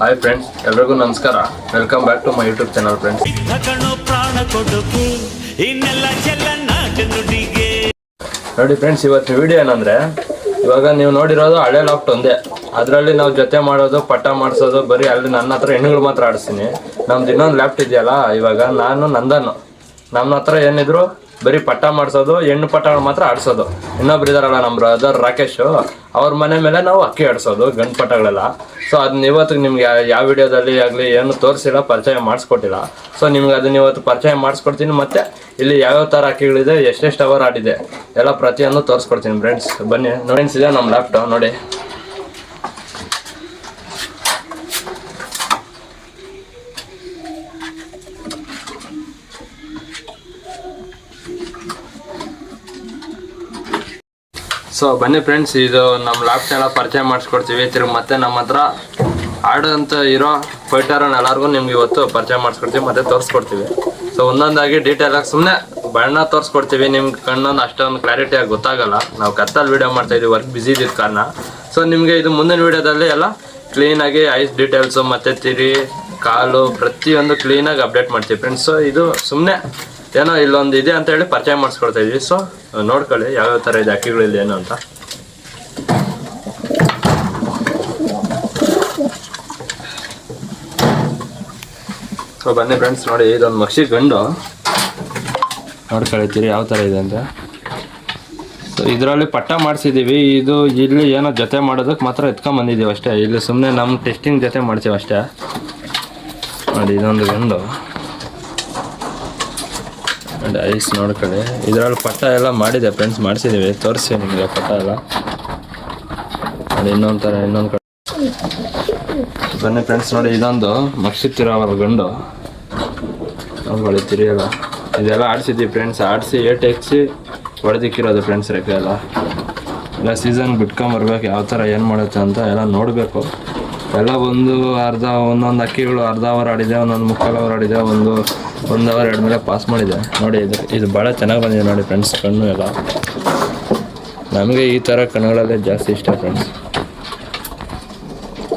Hi friends ಎಲ್ರಿಗೂ ನಮಸ್ಕಾರ. Welcome back to my YouTube channel friends ನೋಡಿ ಫ್ರೆಂಡ್ಸ್ ಇವತ್ತು ವಿಡಿಯೋ ಏನಂದ್ರೆ, ಇವಾಗ ನೀವು ನೋಡಿರೋದು ಹಳೆ ಲಾಫ್ಟ್ ಒಂದೇ. ಅದರಲ್ಲಿ ನಾವು ಜೊತೆ ಮಾಡೋದು ಪಟ್ಟ ಮಾಡಿಸೋದು, ಬರೀ ಅಲ್ಲಿ ನನ್ನ ಹತ್ರ ಹೆಣ್ಣುಗಳು ಮಾತ್ರ ಆಡಿಸ್ತೀನಿ. ನಮ್ದು ಇನ್ನೊಂದು ಲ್ಯಾಪ್ಟ್ ಇದೆಯಲ್ಲ, ಇವಾಗ ನಾನು ನಂದನ್. ನಮ್ಮ ಹತ್ರ ಏನಿದ್ರು ಬರೀ ಪಟ್ಟ ಮಾಡಿಸೋದು, ಹೆಣ್ಣು ಪಟ್ಟಗಳು ಮಾತ್ರ ಆಡಿಸೋದು. ಇನ್ನೊಬ್ರು ಇದಾರಲ್ಲ ನಮ್ಮ ಬ್ರದರ್ ರಾಕೇಶ್, ಅವ್ರ ಮನೆ ಮೇಲೆ ನಾವು ಅಕ್ಕಿ ಆಡಿಸೋದು, ಗಂಡು ಪಟ್ಟಗಳೆಲ್ಲ ಸೊ ಅದನ್ನ ಇವತ್ತು ನಿಮ್ಗೆ ಯಾವ ವಿಡಿಯೋದಲ್ಲಿ ಆಗಲಿ ಏನು ತೋರಿಸಿಲ್ಲ, ಪರಿಚಯ ಮಾಡಿಸ್ಕೊಟ್ಟಿಲ್ಲ. ಸೊ ನಿಮ್ಗೆ ಅದನ್ನ ಇವತ್ತು ಪರಿಚಯ ಮಾಡಿಸ್ಕೊಡ್ತೀನಿ ಮತ್ತೆ ಇಲ್ಲಿ ಯಾವ್ಯಾವ ಥರ ಅಕ್ಕಿಗಳಿದೆ, ಎಷ್ಟೆಷ್ಟು ಅವರ್ ಆಡಿದೆ, ಎಲ್ಲ ಪ್ರತಿಯೊಂದು ತೋರಿಸ್ಕೊಡ್ತೀನಿ ಫ್ರೆಂಡ್ಸ್ ಬನ್ನಿ ಫ್ರೆಂಡ್ಸ್ ಇದೆ ನಮ್ಮ ಲ್ಯಾಪ್ಟಾಪ್ ನೋಡಿ. ಸೊ ಬನ್ನಿ ಫ್ರೆಂಡ್ಸ್ ಇದು ನಮ್ಮ ಲ್ಯಾಪ್ಟಾಪ್ ಎಲ್ಲ ಪರಿಚಯ ಮಾಡಿಸ್ಕೊಡ್ತೀವಿ. ತಿರುಗಿ ಮತ್ತೆ ನಮ್ಮ ಹತ್ರ ಆಡೋಂಥ ಇರೋ ಫೈಟರ್ ಎಲ್ಲರಿಗೂ ನಿಮ್ಗೆ ಇವತ್ತು ಪರಿಚಯ ಮಾಡಿಸ್ಕೊಡ್ತೀವಿ, ಮತ್ತೆ ತೋರಿಸ್ಕೊಡ್ತೀವಿ. ಸೊ ಒಂದೊಂದಾಗಿ ಡೀಟೇಲ್ ಆಗಿ ಸುಮ್ಮನೆ ಬಣ್ಣ ತೋರಿಸ್ಕೊಡ್ತೀವಿ. ನಿಮ್ಗೆ ಕಣ್ಣೊಂದು ಅಷ್ಟೊಂದು ಕ್ಲಾರಿಟಿಯಾಗಿ ಗೊತ್ತಾಗಲ್ಲ. ನಾವು ಕತ್ತಲ್ಲಿ ವಿಡಿಯೋ ಮಾಡ್ತಾ ಇದೀವಿ ವರ್ಕ್ ಬಿಸಿ ಇದ್ದಿದ್ದ ಕಾರಣ. ಸೊ ನಿಮಗೆ ಇದು ಮುಂದಿನ ವಿಡಿಯೋದಲ್ಲಿ ಎಲ್ಲ ಕ್ಲೀನಾಗಿ ಐಸ್ ಡೀಟೇಲ್ಸು ಮತ್ತೆ ತಿರಿ, ಕಾಲು ಪ್ರತಿಯೊಂದು ಕ್ಲೀನಾಗಿ ಅಪ್ಡೇಟ್ ಮಾಡ್ತೀವಿ ಫ್ರೆಂಡ್ಸ್ ಸೊ ಇದು ಸುಮ್ಮನೆ ಏನೋ ಇಲ್ಲೊಂದು ಇದೆ ಅಂತ ಹೇಳಿ ಪರಿಚಯ ಮಾಡಿಸ್ಕೊಳ್ತಾ ಇದೀವಿ. ಸೊ ನೋಡ್ಕೊಳ್ಳಿ ಯಾವ್ಯಾವ ಥರ ಇದೆ ಅಕ್ಕಿಗಳಿದೆ ಏನು ಅಂತ. ಸೊ ಬನ್ನಿ ಫ್ರೆಂಡ್ಸ್ ನೋಡಿ ಇದೊಂದು ಮಕ್ಷಿ ಗಂಡು. ನೋಡ್ಕೊಳ್ತೀರಿ ಯಾವ ಥರ ಇದೆ ಅಂತ. ಸೊ ಇದರಲ್ಲಿ ಪಟ್ಟ ಮಾಡಿಸಿದ್ದೀವಿ ಇದು ಇಲ್ಲಿ ಏನೋ ಜೊತೆ ಮಾಡೋದಕ್ಕೆ ಮಾತ್ರ ಎತ್ಕೊಂಬಂದಿದ್ದೀವಿ ಅಷ್ಟೇ. ಇಲ್ಲಿ ಸುಮ್ಮನೆ ನಮ್ಮ ಟೆಸ್ಟಿಂಗ್ ಜೊತೆ ಮಾಡ್ತೀವಿ ಅಷ್ಟೇ. ನೋಡಿ, ಇದೊಂದು ಗಂಡು. ನೋಡಿ ಐಸ್ ನೋಡ್ಕೊಳ್ಳಿ. ಇದರಲ್ಲಿ ಪಟ್ಟ ಎಲ್ಲ ಮಾಡಿದೆ ಫ್ರೆಂಡ್ಸ್ ಮಾಡಿಸಿದ್ದೀವಿ ತೋರಿಸಿ ನಿಮಗೆ ಪಟ್ಟ ಎಲ್ಲ. ಅದು ಇನ್ನೊಂದು ಥರ ಇನ್ನೊಂದು ಕಡೆ. ಬನ್ನಿ ಫ್ರೆಂಡ್ಸ್ ನೋಡಿ, ಇದೊಂದು ಮಕ್ಷಿತ್ತಿರೋವಲ್ಲ ಗಂಡು. ನೋಡ್ಕೊಳ್ಳಿ ತಿರಿಯಲ್ಲ ಇದೆಲ್ಲ ಆಡಿಸಿದ್ವಿ ಫ್ರೆಂಡ್ಸ್ ಆಡಿಸಿ, ಏಟ್ ಎಕ್ಸಿ ಹೊಡೆದಿಕ್ಕಿರೋದು ಫ್ರೆಂಡ್ಸ್ ರೆಕ್ಕೆ ಎಲ್ಲ. ಎಲ್ಲ ಸೀಸನ್ ಬಿಟ್ಕೊಂಬರ್ಬೇಕು ಯಾವ ಥರ ಏನು ಮಾಡುತ್ತೆ ಅಂತ ಎಲ್ಲ ನೋಡಬೇಕು. ಎಲ್ಲ ಒಂದು ಅರ್ಧ, ಒಂದೊಂದು ಅಕ್ಕಿಗಳು ಅರ್ಧ ಅವರ್ ಆಡಿದೆ, ಒಂದೊಂದು ಮುಕ್ಕಾಲು ಅವರ್ ಆಡಿದೆ, ಒಂದು ಒಂದು ಅವರ್ ಎರಡು ಮೇಲೆ ಪಾಸ್ ಮಾಡಿದೆ. ನೋಡಿ, ಇದು ಇದು ಭಾಳ ಚೆನ್ನಾಗಿ ಬಂದಿದೆ ನೋಡಿ ಫ್ರೆಂಡ್ಸ್ ಕಣ್ಣು ಎಲ್ಲ. ನಮಗೆ ಈ ಥರ ಕಣ್ಣುಗಳಲ್ಲೇ ಜಾಸ್ತಿ ಇಷ್ಟ ಫ್ರೆಂಡ್ಸ್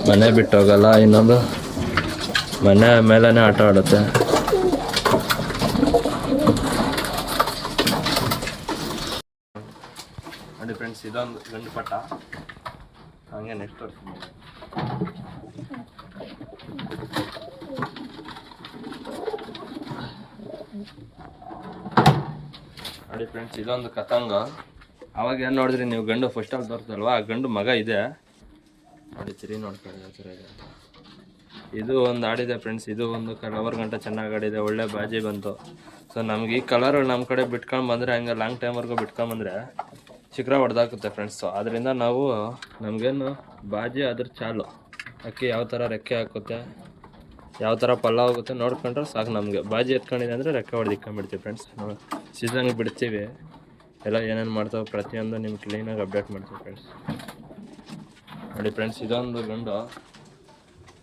ಮನೆ ಬಿಟ್ಟು ಹೋಗಲ್ಲ ಇನ್ನೊಂದು ಮನೆ ಮೇಲೇ ಆಟ ಆಡುತ್ತೆ. ನೋಡಿ ಫ್ರೆಂಡ್ಸ್ ಇದೊಂದು ಗಂಡು ಪಟ್ಟ ಹಂಗೆ ನೆಕ್ಸ್ಟ್ ನೋಡಿ ಫ್ರೆಂಡ್ಸ್ ಇದೊಂದು ಕತಂಗ ಅವಾಗ ಏನು ನೋಡಿದ್ರಿ, ನೀವು ಗಂಡು ಫಸ್ಟ್ ಫಸ್ಟಲ್ಲಿ ತೋರಿಸಲ್ವಾ ಆ ಗಂಡು ಮಗ ಇದೆ. ನೋಡಿ ತಿರಿ ನೋಡ್ಕೊಳ್ಳಿ ಇದು ಒಂದು ಆಡಿದೆ ಫ್ರೆಂಡ್ಸ್ ಇದು ಒಂದು ಕಲವರ್ ಗಂಟೆ ಚೆನ್ನಾಗಿ ಆಡಿದೆ, ಒಳ್ಳೆ ಬಾಜಿ ಬಂತು. ಸೊ ನಮ್ಗೆ ಈ ಕಲರ್ ನಮ್ಮ ಕಡೆ ಬಿಟ್ಕೊಂಡು ಬಂದರೆ, ಹಂಗೆ ಲಾಂಗ್ ಟೈಮ್ವರೆಗೂ ಬಿಟ್ಕೊಂಡು ಬಂದರೆ ಶಿಖರ ಹೊಡೆದಾಕುತ್ತೆ ಫ್ರೆಂಡ್ಸ್ ಅದರಿಂದ ನಾವು ನಮಗೇನು ಬಾಜಿ ಅದ್ರ ಚಾಲು. ಅಕ್ಕಿ ಯಾವ ಥರ ರೆಕ್ಕೆ ಹಾಕುತ್ತೆ? ಯಾವ ಥರ ಪಲ್ಲ ಹೋಗುತ್ತೆ ನೋಡ್ಕೊಂಡ್ರೆ ಸಾಕು ನಮಗೆ. ಬಾಜಿ ಎತ್ಕೊಂಡಿದೆ ಅಂದರೆ ರೆಕ್ಕ ಹೊಡೆದು ಇಕ್ಕೊಂಡ್ಬಿಡ್ತೀವಿ ಫ್ರೆಂಡ್ಸ್ ನಾವು ಸೀಸನ್ಗೆ ಬಿಡ್ತೀವಿ. ಎಲ್ಲ ಏನೇನು ಮಾಡ್ತಾವೆ ಪ್ರತಿಯೊಂದು ನಿಮ್ಗೆ ಕ್ಲೀನಾಗಿ ಅಪ್ಡೇಟ್ ಮಾಡ್ತೀವಿ ಫ್ರೆಂಡ್ಸ್ ನೋಡಿ ಫ್ರೆಂಡ್ಸ್ ಇದೊಂದು ಗಂಡು.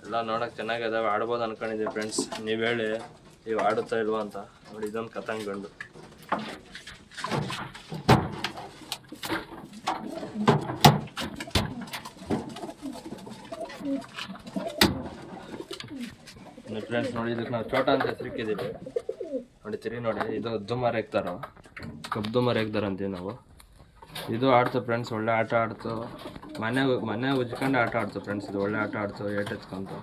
ಎಲ್ಲ ನೋಡೋಕೆ ಚೆನ್ನಾಗಿದ್ದಾವೆ ಆಡ್ಬೋದು ಅನ್ಕೊಂಡಿದ್ದೀವಿ ಫ್ರೆಂಡ್ಸ್ ನೀವು ಹೇಳಿ, ನೀವು ಆಡುತ್ತಾ ಇಲ್ವಾ ಅಂತ. ನೋಡಿ, ಇದೊಂದು ಕತಂಗ್ ಗಂಡು. ಫ್ರೆಂಡ್ಸ್ ನೋಡಿ ನಾವು ಚೋಟ ಅಂತ ಹೆಸರಿಕ್ಕಿದ್ದೀವಿ ನೋಡಿ ತಿರಿ ನೋಡಿ, ಇದು ಉದ್ದು ಮರ ಕಬ್ಬು ಕಬ್ದು ಮರ ಎಕ್ತಾರ ಅಂತೀವಿ ನಾವು. ಇದು ಆಡ್ತು ಫ್ರೆಂಡ್ಸ್ ಒಳ್ಳೆ ಆಟ ಆಡ್ತು. ಮನೆ ಮನೆ ಉಜ್ಕೊಂಡು ಆಟ ಆಡ್ತು ಫ್ರೆಂಡ್ಸ್ ಇದು ಒಳ್ಳೆ ಆಟ ಆಡ್ತು, ಏಟ್ ಹಚ್ಕೊಂತು.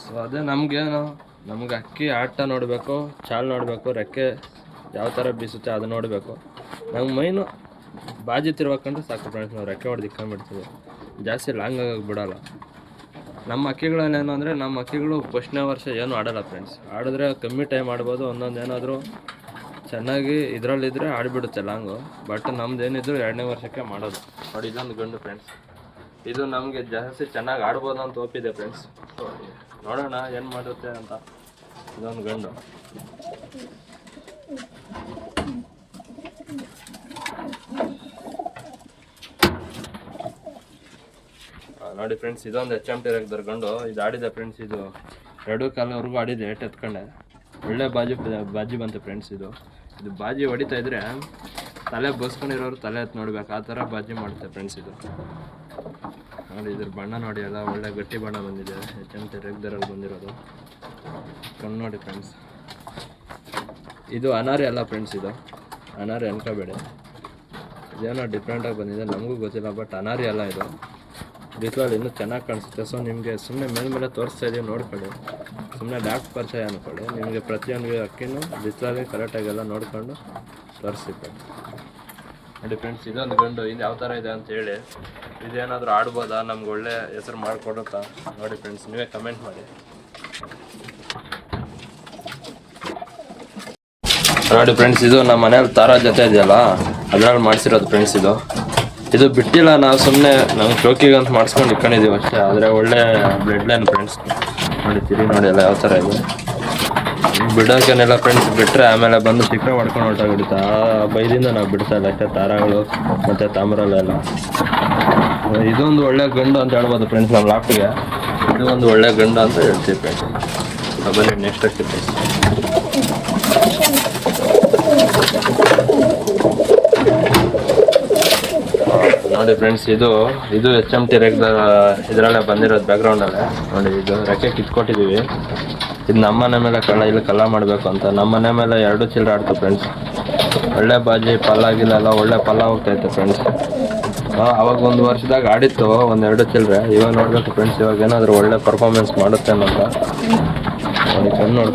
ಸೊ ಅದೇ ನಮಗೇನು, ನಮ್ಗೆ ಅಕ್ಕಿ ಆಟ ನೋಡಬೇಕು, ಚಾಲ್ ನೋಡಬೇಕು, ರೆಕ್ಕೆ ಯಾವ ಥರ ಬೀಸುತ್ತೆ ಅದು ನೋಡಬೇಕು. ನಮ್ಗೆ ಮೈನು ಬಾಜಿ ತಿರ್ಬೇಕಂದ್ರೆ ಸಾಕು ಫ್ರೆಂಡ್ಸ್ ನಾವು ರೆಕ್ಕೆ ಹೊಡೆದು ಇಕ್ಕೊಂಡ್ಬಿಡ್ತೀವಿ. ಜಾಸ್ತಿ ಲಾಂಗ್ ಆಗೋಕೆ ಬಿಡಲ್ಲ. ನಮ್ಮ ಅಕ್ಕಿಗಳನ್ನೇನು ಅಂದರೆ, ನಮ್ಮ ಅಕ್ಕಿಗಳು ಫಸ್ಟ್ನೇ ವರ್ಷ ಏನು ಆಡಲ್ಲ ಫ್ರೆಂಡ್ಸ್ ಆಡಿದ್ರೆ ಕಮ್ಮಿ ಟೈಮ್ ಆಡ್ಬೋದು, ಒಂದೊಂದು ಏನಾದರೂ ಚೆನ್ನಾಗಿ ಇದರಲ್ಲಿದ್ದರೆ ಆಡಿಬಿಡುತ್ತೆ ಲಾಂಗು ಬಟ್ ನಮ್ದು ಏನಿದ್ರು ಎರಡನೇ ವರ್ಷಕ್ಕೆ ಮಾಡೋದು. ನೋಡಿ ಇದೊಂದು ಗಂಡು ಫ್ರೆಂಡ್ಸ್ ಇದು ನಮಗೆ ಜಾಸ್ತಿ ಚೆನ್ನಾಗಿ ಆಡ್ಬೋದು ಅಂತ ಒಪ್ಪಿದೆ ಫ್ರೆಂಡ್ಸ್ ನೋಡೋಣ ಏನು ಮಾಡುತ್ತೆ ಅಂತ. ಇದೊಂದು ಗಂಡು. ನೋಡಿ ಫ್ರೆಂಡ್ಸ್ ಇದೊಂದು ಎಚ್ ಎಂ ಟಿ ತರ್ಕೊಂಡು ಇದು ಆಡಿದೆ ಫ್ರೆಂಡ್ಸ್ ಇದು ಎರಡು ಕಾಲವರೆಗೂ ಆಡಿದೆ ಏಟ್ ಎತ್ಕೊಂಡೆ. ಒಳ್ಳೆ ಬಾಜಿ ಬಾಜಿ ಬಂತು ಫ್ರೆಂಡ್ಸ್ ಇದು. ಇದು ಬಾಜಿ ಹೊಡಿತಾ ಇದ್ರೆ ತಲೆ ಬಸ್ಕೊಂಡಿರೋರು ತಲೆ ಎತ್ತು ನೋಡ್ಬೇಕು, ಆ ಥರ ಬಾಜಿ ಮಾಡುತ್ತೆ ಫ್ರೆಂಡ್ಸ್ ಇದು. ನೋಡಿ, ಇದ್ರ ಬಣ್ಣ ನೋಡಿ ಎಲ್ಲ, ಒಳ್ಳೆ ಗಟ್ಟಿ ಬಣ್ಣ ಬಂದಿದೆ ಎಚ್ ಎಂ ಟಿ ದರಲ್ಲಿ ಬಂದಿರೋದು. ಕಣ್ಣು ನೋಡಿ ಫ್ರೆಂಡ್ಸ್ ಇದು ಅನಾರಿ ಅಲ್ಲ ಫ್ರೆಂಡ್ಸ್ ಇದು. ಅನಾರಿ ಅನ್ಕೋಬೇಡಿ. ಇದೇನೋ ಡಿಫ್ರೆಂಟಾಗಿ ಬಂದಿದೆ, ನಮಗೂ ಗೊತ್ತಿಲ್ಲ ಬಟ್ ಅನಾರಿ ಅಲ್ಲ ಇದು. ಬಿಸಿಲಲ್ಲಿ ಇನ್ನೂ ಚೆನ್ನಾಗಿ ಕಾಣಿಸುತ್ತೆ. ಸೊ ನಿಮಗೆ ಸುಮ್ಮನೆ ಮೇಲ್ಮೇಲೆ ತೋರಿಸ್ತಾ ಇದೀವಿ ನೋಡ್ಕೊಳ್ಳಿ. ಸುಮ್ಮನೆ ಡಾಕ್ ಪರಿಚಯ ಅಂದ್ಕೊಳ್ಳಿ ನಿಮಗೆ ಪ್ರತಿಯೊಂದು ಅಕ್ಕಿನೂ ಬಿಸಿಲಲ್ಲಿ ಕರೆಕ್ಟಾಗೆಲ್ಲ ನೋಡಿಕೊಂಡು ತೋರಿಸಿದ್ದೆ. ನೋಡಿ ಫ್ರೆಂಡ್ಸ್ ಇದೊಂದು ಗಂಡು, ಇದು ಯಾವ ಥರ ಇದೆ ಅಂತ ಹೇಳಿ ಇದೇನಾದರೂ ಆಡ್ಬೋದಾ? ನಮ್ಗೆ ಒಳ್ಳೆ ಹೆಸರು ಮಾಡಿಕೊಡುತ್ತಾ. ನೋಡಿ ಫ್ರೆಂಡ್ಸ್ ನೀವೇ ಕಮೆಂಟ್ ಮಾಡಿ. ನೋಡಿ ಫ್ರೆಂಡ್ಸ್ ಇದು ನಮ್ಮ ಮನೇಲಿ ತಾರಾ ಜೊತೆ ಇದೆಯಲ್ಲ? ಅದರಲ್ಲಿ ಮಾಡಿಸಿರೋದು ಫ್ರೆಂಡ್ಸ್ ಇದು. ಇದು ಬಿಟ್ಟಿಲ್ಲ, ನಾವು ಸುಮ್ಮನೆ ನಮ್ಗೆ ಶೋಕಿಗೆ ಅಂತ ಮಾಡಿಸ್ಕೊಂಡು ಇಟ್ಕೊಂಡಿದ್ದೀವಿ ಅಷ್ಟೇ. ಆದರೆ ಒಳ್ಳೆ ಬ್ಲಡ್ ಲೈನ್ ಫ್ರೆಂಡ್ಸ್ ನೋಡಿ ತಿರಿ ನೋಡಿ ಎಲ್ಲ ಯಾವ ಥರ ಇದೆ ಬಿಡೋಕೆನೆಲ್ಲ ಫ್ರೆಂಡ್ಸ್ ಬಿಟ್ಟರೆ ಆಮೇಲೆ ಬಂದು ಸಿಕ್ಕೆ ಹೊಡ್ಕೊಂಡು ಹೊರಟೋಗ್ಬಿಡುತ್ತೆ. ಆ ಬೈದಿಂದ ನಾವು ಬಿಡ್ತಾ ಇಲ್ಲ. ಅಷ್ಟೇ ತಾರಾಗಳು ಮತ್ತು ತಾಮ್ರಲ್ಲೆಲ್ಲ ಇದೊಂದು ಒಳ್ಳೆ ಗಂಡು ಅಂತ ಹೇಳ್ಬೋದು ಫ್ರೆಂಡ್ಸ್ ನಮ್ಮ ಲಾಫ್ಟಿಗೆ ಇದು ಒಂದು ಒಳ್ಳೆ ಗಂಡು ಅಂತ ಹೇಳ್ತೀವಿ ಫ್ರೆಂಡ್ಸ್ ಬನ್ನಿ ನೆಕ್ಸ್ಟ್ ಆಗ್ತೀವಿ ಫ್ರೆಂಡ್ಸ್ ನೋಡಿ ಫ್ರೆಂಡ್ಸ್ ಇದು ಇದು ಎಚ್ ಎಂ ಟಿ ರೆಗ್ದ ಇದರಲ್ಲೇ ಬಂದಿರೋದು ಬ್ಯಾಕ್ಗ್ರೌಂಡಲ್ಲೇ ನೋಡಿ, ಇದು ರೆಕ್ಕೆ ಕಿತ್ಕೊಟ್ಟಿದ್ದೀವಿ ಇದು ನಮ್ಮ ಮನೆ ಮೇಲೆ ಕಳ್ಳ, ಇಲ್ಲಿ ಕಳ್ಳ ಮಾಡಬೇಕು ಅಂತ. ನಮ್ಮ ಮನೆ ಮೇಲೆ ಎರಡು ಚಿಲ್ಲರೆ ಆಡ್ತು ಫ್ರೆಂಡ್ಸ್ ಒಳ್ಳೆ ಬಾಜಿ ಪಲ್ಲ ಒಳ್ಳೆ ಪಲ್ಲ ಹೋಗ್ತಾಯಿತ್ತು ಫ್ರೆಂಡ್ಸ್ ಅವಾಗ ಒಂದು ವರ್ಷದಾಗ ಆಡಿತ್ತು ಒಂದೆರಡು ಚಿಲ್ಲರೆ ಇವಾಗ ನೋಡ್ಬೇಕು ಫ್ರೆಂಡ್ಸ್ ಇವಾಗ ಏನಾದರೂ ಒಳ್ಳೆ ಪರ್ಫಾರ್ಮೆನ್ಸ್ ಮಾಡುತ್ತೆ ಅಂತ ನೋಡಿ, ಕಣ್ಣು ನೋಡಿ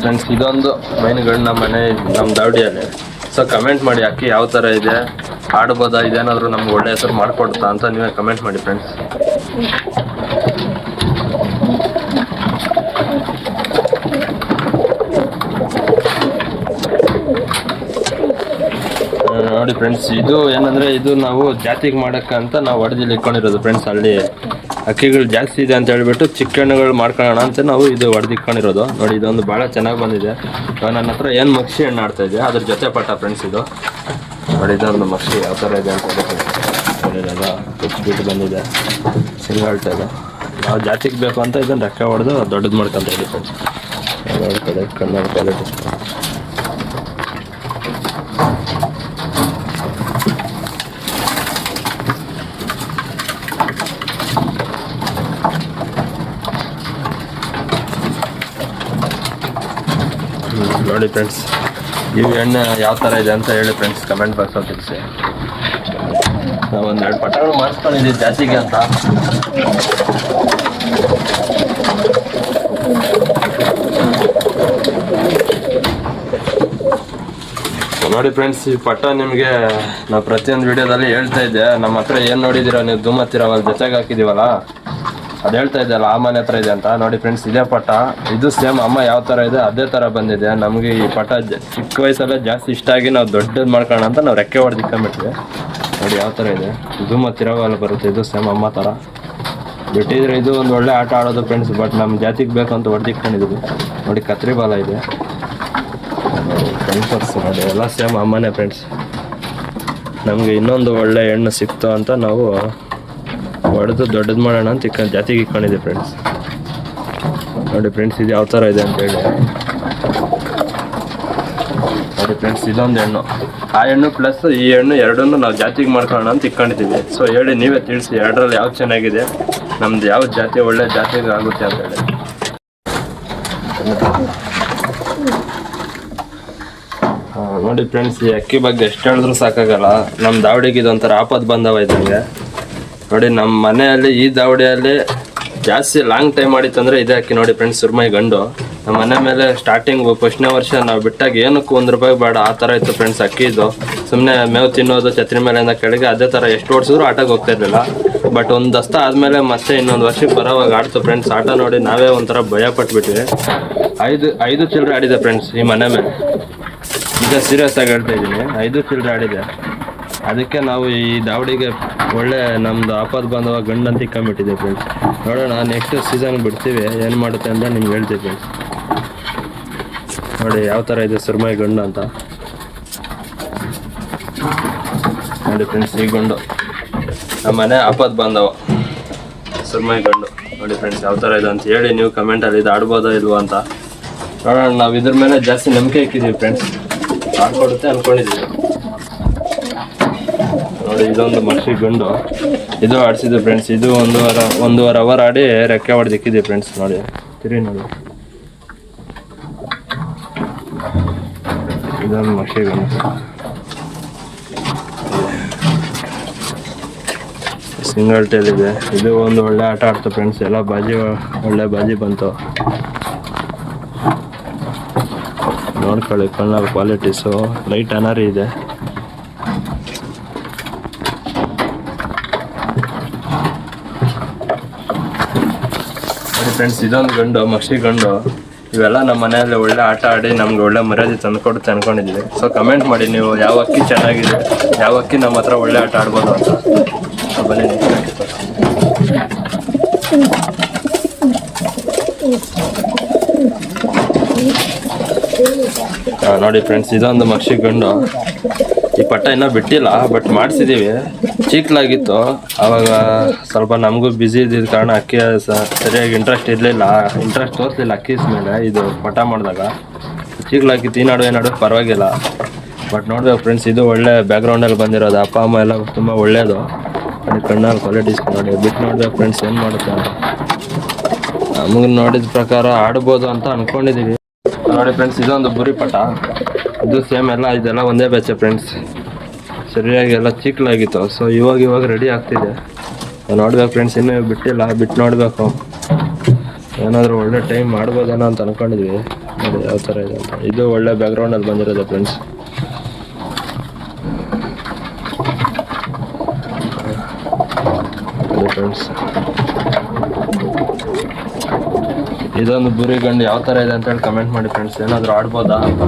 ಫ್ರೆಂಡ್ಸ್ ಇದೊಂದು ಮೈನ್ಗಳು ನಮ್ಮ ಮನೆ ನಮ್ಮ ದಾವಡಿಯಲ್ಲಿ ಸೊ ಕಮೆಂಟ್ ಮಾಡಿ ಅಕ್ಕಿ ಯಾವ ಥರ ಇದೆ, ಆಡ್ಬೋದಾ, ಇದೇನಾದರೂ ನಮ್ಗೆ ಒಳ್ಳೆ ಹೆಸರು ಮಾಡಿಕೊಡ್ತಾ ಅಂತ ನೀವೇ ಕಮೆಂಟ್ ಮಾಡಿ ಫ್ರೆಂಡ್ಸ್ ನೋಡಿ ಫ್ರೆಂಡ್ಸ್ ಇದು ಏನಂದ್ರೆ ಇದು ನಾವು ಜಾತಿಗೆ ಮಾಡಕ್ಕಂತ ನಾವು ಹೊಡೆದಿಲ್ಲಿ ಇಟ್ಕೊಂಡಿರೋದು ಫ್ರೆಂಡ್ಸ್ ಅಲ್ಲಿ. ಅಕ್ಕಿಗಳು ಜಾಸ್ತಿ ಇದೆ ಅಂತ ಹೇಳ್ಬಿಟ್ಟು ಚಿಕ್ಕಣ್ಣಗಳು ಮಾಡ್ಕೊಳ್ಳೋಣ ಅಂತ ನಾವು ಇದು ಹೊಡೆದಿಟ್ಕೊಂಡಿರೋದು. ನೋಡಿ, ಇದೊಂದು ಭಾಳ ಚೆನ್ನಾಗಿ ಬಂದಿದೆ. ನನ್ನ ಹತ್ರ ಏನು ಮಕ್ಷಿ ಹಣ್ಣು ಆಡ್ತಾ ಇದೆ ಅದ್ರ ಜೊತೆ ಪಟ್ಟ ಫ್ರೆಂಡ್ಸ್ ಇದು. ನೋಡಿ, ಇದೊಂದು ಮಕ್ಷಿ ಯಾವ ಥರ ಇದೆ ಅಂತ ಹೇಳಿದಾಗ ಬಿಟ್ಟು ಬಂದಿದೆ. ಸಿಂಗಾಳ್ತಾ ಇದೆ. ನಾವು ಜಾತಿಗೆ ಬೇಕು ಅಂತ ಇದನ್ನು ರೆಕ್ಕ ಹೊಡೆದು ದೊಡ್ಡದು ಮಾಡ್ಕೊಂತ ಇದ್ದೀವಿ ಫ್ರೆಂಡ್ಸ್ ಕ್ವಾಲಿಟಿ ನೋಡಿ ಫ್ರೆಂಡ್ಸ್ ಈ ಎಣ್ಣೆ ಯಾವ ಥರ ಇದೆ ಅಂತ ಹೇಳಿ ಫ್ರೆಂಡ್ಸ್ ಕಮೆಂಟ್ ಬಾಕ್ಸಲ್ಲಿ ತಿಳಿಸಿ. ನಾವು ಒಂದೆರಡು ಪಟಗಳು ಮಾಡಿಸ್ಕೊಂಡಿದ್ದೀವಿ ಜಾತಿಗೆ ಅಂತ. ನೋಡಿ ಫ್ರೆಂಡ್ಸ್ ಈ ಪಟ್ಟ ನಿಮಗೆ ನಾವು ಪ್ರತಿಯೊಂದು ವಿಡಿಯೋದಲ್ಲಿ ಹೇಳ್ತಾ ಇದ್ದೆ. ನಮ್ಮ ಹತ್ರ ಏನು ನೋಡಿದ್ದೀರಾ ನೀವು ಧೂಮತ್ತಿರವಲ್ಲ ಜೊತೆಗೆ ಹಾಕಿದ್ದೀವಲ್ಲ ಅದು ಹೇಳ್ತಾ ಇದ್ದಲ್ಲ ಆ ಮನೆ ಹತ್ರ ಇದೆ ಅಂತ. ನೋಡಿ ಫ್ರೆಂಡ್ಸ್ ಇದೇ ಪಟ ಇದು ಸೇಮ್ ಅಮ್ಮ ಯಾವ ಥರ ಇದೆ, ಅದೇ ಥರ ಬಂದಿದೆ. ನಮಗೆ ಈ ಪಟ ಚಿಕ್ಕ ವಯಸ್ಸಲ್ಲೇ ಜಾಸ್ತಿ ಇಷ್ಟ ಆಗಿ ನಾವು ದೊಡ್ಡದು ಮಾಡ್ಕೋಣ ಅಂತ ನಾವು ರೆಕ್ಕೆ ಹೊಡೆದು ನೋಡಿ ಯಾವ ಥರ ಇದೆ. ಧೂಮ ತಿರವಲ್ಲ ಬರುತ್ತೆ. ಇದು ಸೇಮ್ ಅಮ್ಮ ಥರ ಬಿಟ್ಟಿದ್ರೆ ಇದು ಒಂದು ಒಳ್ಳೆ ಆಟ ಆಡೋದು ಫ್ರೆಂಡ್ಸ್ ಬಟ್ ನಮ್ಮ ಜಾತಿಗೆ ಬೇಕು ಅಂತ ಹೊಡೆದಿಟ್ಕೊಂಡಿದ್ದೀವಿ ನೋಡಿ ಕತ್ರಿ ಬಾಲ ಇದೆ. ಫ್ರೆಂಡ್ಸ್ ನೋಡಿ, ಎಲ್ಲ ಸೇಮ್ ಅಮ್ಮನೇ ಫ್ರೆಂಡ್ಸ್ ನಮಗೆ ಇನ್ನೊಂದು ಒಳ್ಳೆ ಹೆಣ್ಣು ಸಿಕ್ತು ಅಂತ ನಾವು ಹೊಡೆದು ದೊಡ್ಡದು ಮಾಡೋಣ ಅಂತ ಇಕ್ಕ ಜಾತಿಗೆ ಇಕ್ಕೊಂಡಿದೆ ಫ್ರೆಂಡ್ಸ್ ನೋಡಿ ಫ್ರೆಂಡ್ಸ್ ಇದು ಯಾವ ಥರ ಇದೆ ಅಂತ ಹೇಳಿ. ನೋಡಿ ಫ್ರೆಂಡ್ಸ್ ಇದೊಂದು ಹೆಣ್ಣು. ಆ ಹೆಣ್ಣು ಪ್ಲಸ್ ಈ ಹೆಣ್ಣು ಎರಡನ್ನು ನಾವು ಜಾತಿಗೆ ಮಾಡ್ಕೊಳ್ಳೋಣ ಅಂತ ಇಟ್ಕೊಂಡಿದ್ದೀವಿ. ಸೊ ಹೇಳಿ ನೀವೇ ತಿಳಿಸಿ, ಎರಡರಲ್ಲಿ ಯಾವ್ದು ಚೆನ್ನಾಗಿದೆ, ನಮ್ದು ಯಾವ ಜಾತಿ ಒಳ್ಳೆ ಜಾತಿ ಆಗುತ್ತೆ ಅಂತ ಹೇಳಿ. ನೋಡಿ ಫ್ರೆಂಡ್ಸ್ ಈ ಅಕ್ಕಿ ಬಗ್ಗೆ ಎಷ್ಟು ಹೇಳಿದ್ರು ಸಾಕಾಗಲ್ಲ. ನಮ್ಮ ದಾವಡಿಗೆ ಇದೊಂಥರ ಆಪದ್ ಬಂದವ ಇದ್ದಂಗೆ ನೋಡಿ ನಮ್ಮ ಮನೆಯಲ್ಲಿ ಈ ದಾವಡಿಯಲ್ಲಿ ಜಾಸ್ತಿ ಲಾಂಗ್ ಟೈಮ್ ಮಾಡಿತ್ತಂದ್ರೆ ಇದೇ ಅಕ್ಕಿ. ನೋಡಿ ಫ್ರೆಂಡ್ಸ್ ಸುರ್ಮೈ ಗಂಡು. ನಮ್ಮ ಮನೆ ಮೇಲೆ ಸ್ಟಾರ್ಟಿಂಗ್ ಫಸ್ಟ್ನೇ ವರ್ಷ ನಾವು ಬಿಟ್ಟಾಗ ಏನಕ್ಕೂ ಒಂದು ರೂಪಾಯಿ ಬೇಡ, ಆ ಥರ ಇತ್ತು ಫ್ರೆಂಡ್ಸ್ ಅಕ್ಕಿ ಇದು. ಸುಮ್ಮನೆ ಮೇವು ತಿನ್ನೋದು, ಛತ್ರಿ ಮೇಲೆಯಿಂದ ಕೆಳಗೆ ಅದೇ ಥರ ಎಷ್ಟು ಓಡಿಸಿದ್ರು ಆಟಕ್ಕೆ ಹೋಗ್ತಾ ಇರಲಿಲ್ಲ. ಬಟ್ ಒಂದು ದಸ್ತ ಆದಮೇಲೆ ಮತ್ತೆ ಇನ್ನೊಂದು ವರ್ಷಕ್ಕೆ ಬರೋವಾಗ ಆಡ್ತು ಫ್ರೆಂಡ್ಸ್ ಆಟ ನೋಡಿ ನಾವೇ ಒಂಥರ ಭಯ ಪಟ್ಬಿಟ್ವಿ. ಐದು ಐದು ಚಿಲ್ಲರೆ ಆಡಿದೆ ಫ್ರೆಂಡ್ಸ್ ಈ ಮನೆ ಮೇಲೆ. ಈಗ ಸೀರಿಯಸ್ ಆಗಿ ಹೇಳ್ತಾ ಇದ್ದೀನಿ. ಐದು ಚಿಲ್ಲರೆ ಆಡಿದೆ. ಅದಕ್ಕೆ ನಾವು ಈ ದಾವಡಿಗೆ ಒಳ್ಳೆ ನಮ್ದು ಆಪದ್ ಬಂದವ ಗಂಡಂತ ಇಕ್ಕಂಬಿಟ್ಟಿದೆ ಫ್ರೆಂಡ್ಸ್ ನೋಡೋಣ ನೆಕ್ಸ್ಟ್ ಸೀಸನ್ ಬಿಡ್ತೀವಿ, ಏನು ಮಾಡುತ್ತೆ ಅಂತ ನಿಮ್ಗೆ ಹೇಳ್ತೀವಿ ಫ್ರೆಂಡ್ಸ್ ನೋಡಿ, ಯಾವ ಥರ ಇದೆ ಸುರ್ಮೈ ಗಂಡ ಅಂತ. ನೋಡಿ ಫ್ರೆಂಡ್ಸ್ ಈ ಗಂಡು. ನಮ್ಮ ಮನೆ ಬಂದವ. ಸುರ್ಮೈ ಗಂಡು. ನೋಡಿ ಫ್ರೆಂಡ್ಸ್ ಯಾವ ಥರ ಇದೆ ಅಂತ ಹೇಳಿ ನೀವು ಕಮೆಂಟಲ್ಲಿ ಇದು ಆಡ್ಬೋದಾ ಇಲ್ವಾ ಅಂತ. ನೋಡೋಣ, ನಾವು ಇದ್ರ ಮೇಲೆ ಜಾಸ್ತಿ ನಂಬಿಕೆ ಇಕ್ಕಿದೀವಿ ಫ್ರೆಂಡ್ಸ್ ಆಡ್ಕೊಡುತ್ತೆ ಅನ್ಕೊಂಡಿದ್ದೀವಿ ನೋಡಿ ಇದೊಂದು ಮಸಿ ಗುಂಡು. ಇದು ಆಡಿಸಿದ್ದು ಫ್ರೆಂಡ್ಸ್ ಇದು ಒಂದು ವಾರ ಒಂದೂವರೆ ಅವರ್ ಆಡಿ ರೆಕ್ಕೆ ಹೊಡೆದಿಕ್ಕಿದ್ದೀವಿ ಫ್ರೆಂಡ್ಸ್ ನೋಡಿ. ತಿರಿ ನೋಡಿ. ಇದೊಂದು ಮಸಿ ಗಂಡು. ಸಿಂಗಲ್ ಟೇಲ್ ಇದೆ. ಇದು ಒಂದು ಒಳ್ಳೆ ಆಟ ಆಡ್ತು ಫ್ರೆಂಡ್ಸ್ ಎಲ್ಲ ಬಾಜಿ, ಒಳ್ಳೆ ಬಾಜಿ ಬಂತು. ನೋಡ್ಕೊಳ್ಳಿ ಕಣ್ಣಲ್ಲಿ ಕ್ವಾಲಿಟೀಸು ಲೈಟ್ ಅನಾರಿ ಇದೆ. ಫ್ರೆಂಡ್ಸ್ ಇದೊಂದು ಗಂಡು, ಮಕ್ಷಿ ಗಂಡು. ಇವೆಲ್ಲ ನಮ್ಮ ಮನೆಯಲ್ಲಿ ಒಳ್ಳೆ ಆಟ ಆಡಿ ನಮ್ಗೆ ಒಳ್ಳೆ ಮರ್ಯಾದೆ ತಂದುಕೊಡುತ್ತೆ ಅನ್ಕೊಂಡಿದ್ದೀವಿ ಸೊ ಕಮೆಂಟ್ ಮಾಡಿ ನೀವು ಯಾವ ಅಕ್ಕಿ ಚೆನ್ನಾಗಿದೆ, ಯಾವ ಅಕ್ಕಿ ನಮ್ಮ ಹತ್ರ ಒಳ್ಳೆ ಆಟ ಆಡ್ಬೋದು ಅಂತ. ಬನ್ನಿ ನೋಡಿ ಫ್ರೆಂಡ್ಸ್ ಇದೊಂದು ಮಕ್ಷಿ ಗಂಡು. ಈ ಪಟ್ಟ ಇನ್ನೂ ಬಿಟ್ಟಿಲ್ಲ ಬಟ್ ಮಾಡಿಸಿದ್ದೀವಿ ಚೀಕ್ಲಾಗಿತ್ತು. ಅವಾಗ ಸ್ವಲ್ಪ ನಮಗೂ ಬ್ಯುಸಿ ಇದ್ದಿದ್ದ ಕಾರಣ ಅಕ್ಕಿ ಸರಿಯಾಗಿ ಇಂಟ್ರೆಸ್ಟ್ ಇರಲಿಲ್ಲ. ಇಂಟ್ರೆಸ್ಟ್ ತೋರಿಸಲಿಲ್ಲ ಅಕ್ಕಿಸ್ ಮೇಲೆ ಇದು ಪಟ ಮಾಡಿದಾಗ. ಚಿಕ್ಕಲಾಗಿತ್ತು ಈ ನಡುವೆ ನಡುವೆ ಪರವಾಗಿಲ್ಲ. ಬಟ್ ನೋಡ್ಬೇಕು ಫ್ರೆಂಡ್ಸ್ ಇದು ಒಳ್ಳೆ ಬ್ಯಾಕ್ಗ್ರೌಂಡಲ್ಲಿ ಬಂದಿರೋದು. ಅಪ್ಪ, ಅಮ್ಮ ಎಲ್ಲ ತುಂಬ ಒಳ್ಳೆಯದು ನೋಡಿ ಕಣ್ಣಲ್ಲಿ ಕ್ವಾಲಿಟೀಸ್ ನೋಡಿ. ಬಿಟ್ಟು ನೋಡ್ಬೇಕು ಫ್ರೆಂಡ್ಸ್ ಏನು ಮಾಡುತ್ತೆ ನಮಗೆ ನೋಡಿದ ಪ್ರಕಾರ ಆಡ್ಬೋದು ಅಂತ ಅಂದ್ಕೊಂಡಿದ್ದೀವಿ ನೋಡಿ ಫ್ರೆಂಡ್ಸ್ ಇದೊಂದು ಬುರಿ ಪಟ ಇದು ಸೇಮ್ ಎಲ್ಲ, ಇದೆಲ್ಲ ಒಂದೇ ಬ್ಯಾಚೆ ಫ್ರೆಂಡ್ಸ್ ಸರಿಯಾಗಿ ಎಲ್ಲ ಚಿಕ್ಕಲಾಗಿತ್ತು ಸೊ ಇವಾಗ ಇವಾಗ ರೆಡಿ ಆಗ್ತಿದೆ. ನೋಡ್ಬೇಕು ಫ್ರೆಂಡ್ಸ್ ಇನ್ನೂ ಬಿಟ್ಟಿಲ್ಲ. ಬಿಟ್ಟು ನೋಡಬೇಕು. ಏನಾದರೂ ಒಳ್ಳೆ ಟೈಮ್ ಮಾಡ್ಬೋದೇನೋ ಅಂತ ಅನ್ಕೊಂಡಿದ್ವಿ. ನೋಡಿ, ಯಾವ ಥರ ಇದೆ ಅಂತ. ಇದು ಒಳ್ಳೆ ಬ್ಯಾಕ್ಗ್ರೌಂಡಲ್ಲಿ ಬಂದಿರೋದು ಫ್ರೆಂಡ್ಸ್ ಫ್ರೆಂಡ್ಸ್ ಇದೊಂದು ಬುರಿ ಗಂಡು ಯಾವ ಥರ ಇದೆ ಅಂತೇಳಿ ಕಮೆಂಟ್ ಮಾಡಿ ಫ್ರೆಂಡ್ಸ್ ಏನಾದರೂ ಆಡ್ಬೋದಾ ಅಂತ.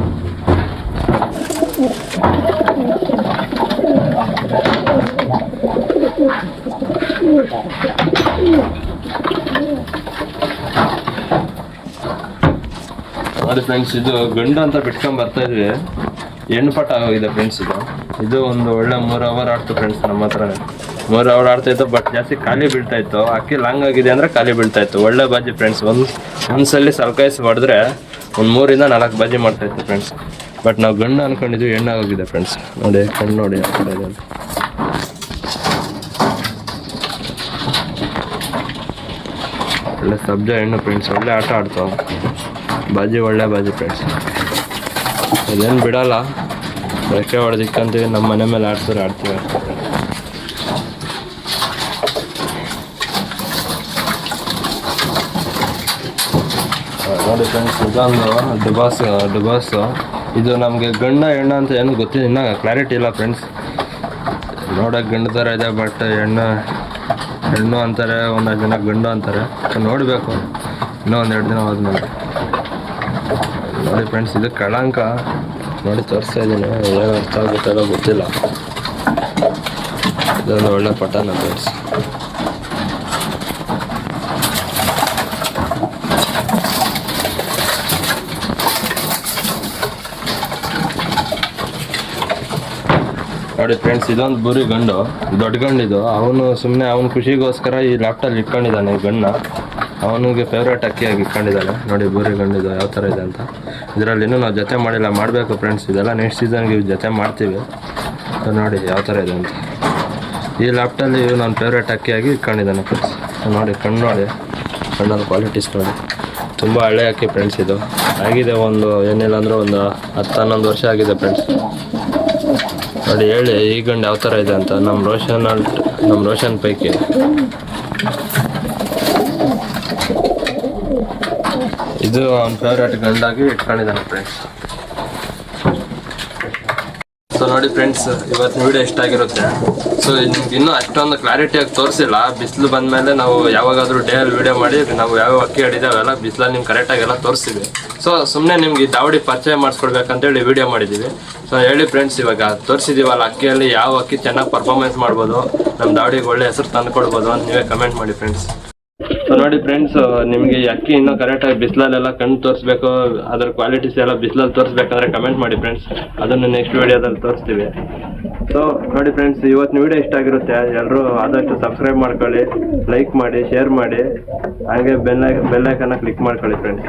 ನೋಡಿ ಫ್ರೆಂಡ್ಸ್ ಇದು ಗಂಡು ಅಂತ ಬಿಟ್ಕೊಂಡ್ ಬರ್ತಾ ಇದ್ವಿ. ಹೆಣ್ಣು ಪಟ ಆಗೋಗಿದೆ ಫ್ರೆಂಡ್ಸ್ ಇದು. ಇದು ಒಂದು ಒಳ್ಳೆ ಮೂರು ಅವರ್ ಆಡ್ತು ಫ್ರೆಂಡ್ಸ್ ನಮ್ಮ ಹತ್ರ. ಮೂರು ಅವರ್ ಆಡ್ತಾ ಇತ್ತು ಬಟ್ ಜಾಸ್ತಿ ಖಾಲಿ ಬೀಳ್ತಾ ಇತ್ತು. ಅಕ್ಕಿ ಲಾಂಗ್ ಆಗಿದೆ ಅಂದ್ರೆ ಖಾಲಿ ಬೀಳ್ತಾ ಇತ್ತು. ಒಳ್ಳೆ ಬಾಜಿ ಫ್ರೆಂಡ್ಸ್ ಒಂದು ಒಂದ್ಸಲಿ ಸಲ್ಕಾಯಿಸಿ ಹೊಡೆದ್ರೆ ಒಂದು ಮೂರಿಂದ ನಾಲ್ಕು ಬಾಜಿ ಮಾಡ್ತಾ ಇತ್ತು ಫ್ರೆಂಡ್ಸ್ ಬಟ್ ನಾವು ಗಂಡು ಅನ್ಕೊಂಡಿದ್ವಿ, ಹೆಣ್ಣಾಗೋಗಿದೆ ಫ್ರೆಂಡ್ಸ್ ನೋಡಿ ಕಣ್ಣು ನೋಡಿ ಯಾವ ಥರ ಇದೆ ಅಂತ ಒಳ್ಳೆ ಸಬ್ಜ ಹೆಣ್ಣು ಫ್ರೆಂಡ್ಸ್ ಒಳ್ಳೆ ಆಟ ಆಡ್ತಾವ. ಬಾಜಿ ಒಳ್ಳೆ ಬಾಜಿ ಫ್ರೆಂಡ್ಸ್ ಅದೇನು ಬಿಡೋಲ್ಲ. ರೆಕ್ಕೆ ಹೊಡೆದಿಕ್ಕಂತೀವಿ ನಮ್ಮ ಮನೆ ಮೇಲೆ ಆಡ್ತಾರೆ ಆಡ್ತೀವಿ. ನೋಡಿ ಫ್ರೆಂಡ್ಸ್ ಇದೊಂದು ಡುಬಾಸ್ ಡುಬಾಸು ಇದು ನಮಗೆ ಗಂಡ ಹೆಣ್ಣ ಅಂತ ಏನು ಗೊತ್ತಿಲ್ಲ, ಇನ್ನೂ ಕ್ಲಾರಿಟಿ ಇಲ್ಲ ಫ್ರೆಂಡ್ಸ್ ನೋಡೋಕೆ ಗಂಡ ಥರ ಇದೆ ಬಟ್ ಹೆಣ್ಣು ಹೆಣ್ಣು ಅಂತಾರೆ ಒಂದಷ್ಟು ಜನ ಗಂಡು ಅಂತಾರೆ. ನೋಡಬೇಕು. ಇನ್ನೂ ಒಂದೆರಡು ದಿನ ಹೋದ್ಮೇಲೆ ನೋಡಿ ಫ್ರೆಂಡ್ಸ್ ಇದು ಕಳಂಕ. ನೋಡಿ ತೋರಿಸ್ತಾ ಇದ್ದೀನಿ. ಏನು ಅರ್ಥ ಆಗುತ್ತೆ ಗೊತ್ತಿಲ್ಲ. ಇದೊಂದು ಒಳ್ಳೆ ಪಟಾನ ಫ್ರೆಂಡ್ಸ್ ನೋಡಿ ಫ್ರೆಂಡ್ಸ್ ಇದೊಂದು ಬುರಿ ಗಂಡು, ದೊಡ್ಡ ಗಂಡಿದು ಅವನು ಸುಮ್ಮನೆ ಅವನ ಖುಷಿಗೋಸ್ಕರ ಈ ಲ್ಯಾಪ್ಟಾಪ್ ಇಟ್ಕೊಂಡಿದ್ದಾನೆ, ಈ ಗಣ್ಣ ಅವನಿಗೆ ಫೇವ್ರೇಟ್ ಅಕ್ಕಿಯಾಗಿ ಇಟ್ಕೊಂಡಿದ್ದಾನೆ. ನೋಡಿ ಬುರಿ ಗಂಡಿದು ಯಾವ ಥರ ಇದೆ ಅಂತ. ಇದರಲ್ಲಿ ಇನ್ನೂ ನಾವು ಜೊತೆ ಮಾಡಿಲ್ಲ, ಮಾಡಬೇಕು ಫ್ರೆಂಡ್ಸ್ ಇದೆಲ್ಲ ನೆಕ್ಸ್ಟ್ ಸೀಸನ್ಗೆ ಜೊತೆ ಮಾಡ್ತೀವಿ. ನೋಡಿ ಯಾವ ಥರ ಇದೆ ಅಂತ. ಈ ಲ್ಯಾಪ್ಟಾಪಲ್ಲಿ ನನ್ನ ಫೇವ್ರೇಟ್ ಅಕ್ಕಿಯಾಗಿ ಇಟ್ಕೊಂಡಿದ್ದಾನೆ ಫ್ರೆಂಡ್ಸ್ ನೋಡಿ ಕಣ್ಣು ನೋಡಿ. ಕಣ್ಣಲ್ಲಿ ಕ್ವಾಲಿಟೀಸ್ ನೋಡಿ. ತುಂಬ ಹಳೆ ಅಕ್ಕಿ ಫ್ರೆಂಡ್ಸ್ ಇದು. ಆಗಿದೆ ಒಂದು ಏನಿಲ್ಲ ಅಂದರೆ ಒಂದು ಹತ್ತು ಹನ್ನೊಂದು ವರ್ಷ ಆಗಿದೆ ಫ್ರೆಂಡ್ಸ್ ನೋಡಿ ಹೇಳಿ, ಈ ಗಂಡು ಯಾವ ಥರ ಇದೆ ಅಂತ. ನಮ್ಮ ರೋಷನ್ ಅಲ್ಟ್ ನಮ್ಮ ರೋಷನ್ ಪೈಕಿ. ಇದು ಅವ್ನ ಫೇವ್ರೇಟ್ ಗಂಡಾಗಿ ಇಟ್ಕೊಂಡಿದ್ದಾನೆ ಫ್ರೆಂಡ್ಸ್ ಸೊ ನೋಡಿ ಫ್ರೆಂಡ್ಸ್ ಇವತ್ತಿನ ವಿಡಿಯೋ ಎಷ್ಟಾಗಿರುತ್ತೆ. ಸೊ ನಿಮ್ಗೆ ಇನ್ನೂ ಅಷ್ಟೊಂದು ಕ್ಲಾರಿಟಿಯಾಗಿ ತೋರಿಸಿಲ್ಲ. ಬಿಸಿಲು ಬಂದಮೇಲೆ ನಾವು ಯಾವಾಗಾದ್ರೂ ಡೇ ಅಲ್ಲಿ ವಿಡಿಯೋ ಮಾಡಿ, ನಾವು ಯಾವ ಅಕ್ಕಿ ಹಿಡಿದಾವೆಲ್ಲ ಬಿಸಿಲಲ್ಲಿ ನಿಮ್ಗೆ ಕರೆಕ್ಟಾಗಿ ಎಲ್ಲ ತೋರಿಸ್ತೀವಿ ಸೊ ಸುಮ್ಮನೆ ನಿಮ್ಗೆ ದಾವಡಿ ಪರಿಚಯ ಮಾಡಿಸ್ಕೊಡ್ಬೇಕಂತೇಳಿ ವಿಡಿಯೋ ಮಾಡಿದ್ದೀವಿ ಸೊ ಹೇಳಿ ಫ್ರೆಂಡ್ಸ್ ಇವಾಗ ತೋರಿಸಿದ್ದೀವಲ್ಲ ಅಕ್ಕಿಯಲ್ಲಿ ಯಾವ ಅಕ್ಕಿ ಚೆನ್ನಾಗಿ ಪರ್ಫಾರ್ಮೆನ್ಸ್ ಮಾಡ್ಬೋದು? ನಮ್ಮ ದಾವಡಿಗೆ ಒಳ್ಳೆ ಹೆಸರು ತಂದು ಕೊಡ್ಬೋದು ಅಂತ ನೀವೇ ಕಮೆಂಟ್ ಮಾಡಿ ಫ್ರೆಂಡ್ಸ್ ನೋಡಿ ಫ್ರೆಂಡ್ಸ್ ನಿಮಗೆ ಅಕ್ಕಿ ಇನ್ನೂ ಕರೆಕ್ಟಾಗಿ ಬಿಸಿಲಲ್ಲೆಲ್ಲ ಕಣ್ಣು ತೋರಿಸ್ಬೇಕು, ಅದ್ರ ಕ್ವಾಲಿಟೀಸ್ ಎಲ್ಲ ಬಿಸಿಲಲ್ಲಿ ತೋರಿಸ್ಬೇಕಂದ್ರೆ ಕಮೆಂಟ್ ಮಾಡಿ ಫ್ರೆಂಡ್ಸ್ ಅದನ್ನು ನೆಕ್ಸ್ಟ್ ವಿಡಿಯೋದಲ್ಲಿ ತೋರಿಸ್ತೀವಿ. ಸೊ ನೋಡಿ ಫ್ರೆಂಡ್ಸ್ ಇವತ್ತಿನ ವಿಡಿಯೋ ಇಷ್ಟ ಆಗಿರುತ್ತೆ. ಎಲ್ಲರೂ ಆದಷ್ಟು ಸಬ್ಸ್ಕ್ರೈಬ್ ಮಾಡ್ಕೊಳ್ಳಿ ಲೈಕ್ ಮಾಡಿ ಶೇರ್ ಮಾಡಿ, ಹಾಗೆ ಬೆಲ್ ಬೆಲ್ಲೈಕನ್ನ ಕ್ಲಿಕ್ ಮಾಡ್ಕೊಳ್ಳಿ ಫ್ರೆಂಡ್ಸ್